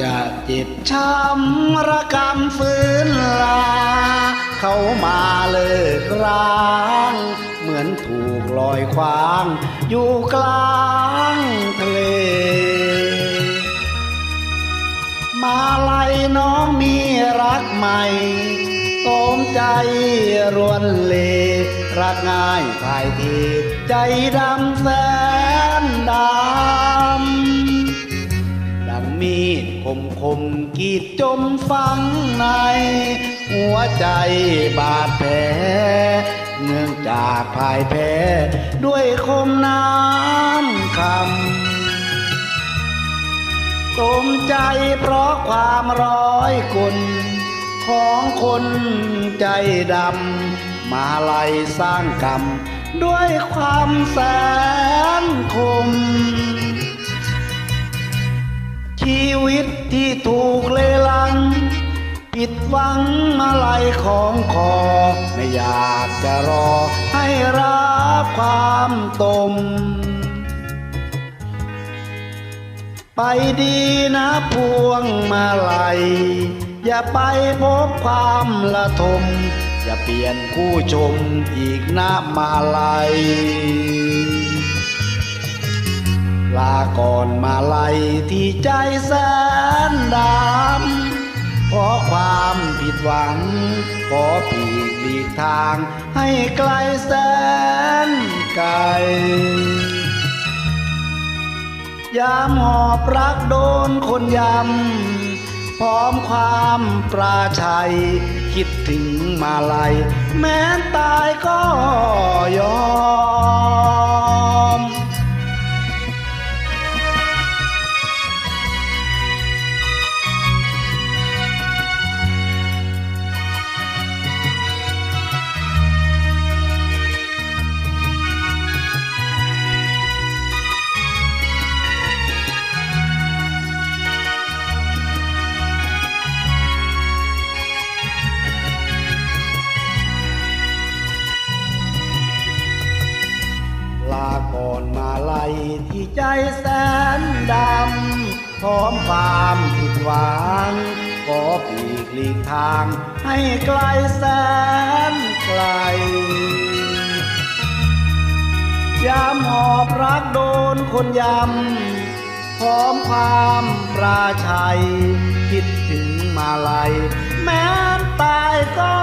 จะเจ็บช้ำระกำฟื้นลา เขามาเลิกร้าง เหมือนถูกลอยควาง อยู่กลางทะเล มาลัยน้องมีรักใหม่สมใจรวนเล รักง่ายภายเทใจดำแสนดำ คมคมกีดจมฝังใน หัวใจบาดแผล เนื่องจากพ่ายแพ้ด้วยคมน้ำคำกลมใจเพราะความร้อยกลของคนใจดำ มาไล่สร้างกรรม ด้วยความแสนคม ชีวิตที่ถูกเลลัง ผิดหวังมาไล่ของคอ ไม่อยากจะรอให้รับความตม ไปดีนะพวงมาลัย อย่าไปพบความละทม อย่าเปลี่ยนผู้ชมอีกหนะมาลัย ลาก่อนมาลัยที่ใจแสนดำเพราะความผิดหวัง ขอปีกหลีกทางให้ไกลแสนไกลยามหอบรักโดนคนยำ พร้อมความปราชัย คิดถึงมาลัย แม้ตายก็ยอม มาลัยที่ใจแสนดำพร้อมความผิดหวังขอปีกหลีกทางให้ไกลแสนไกลยามหอบรักโดนคนยำพร้อมความปราชัย คิดถึงมาลัย แม้ตายก็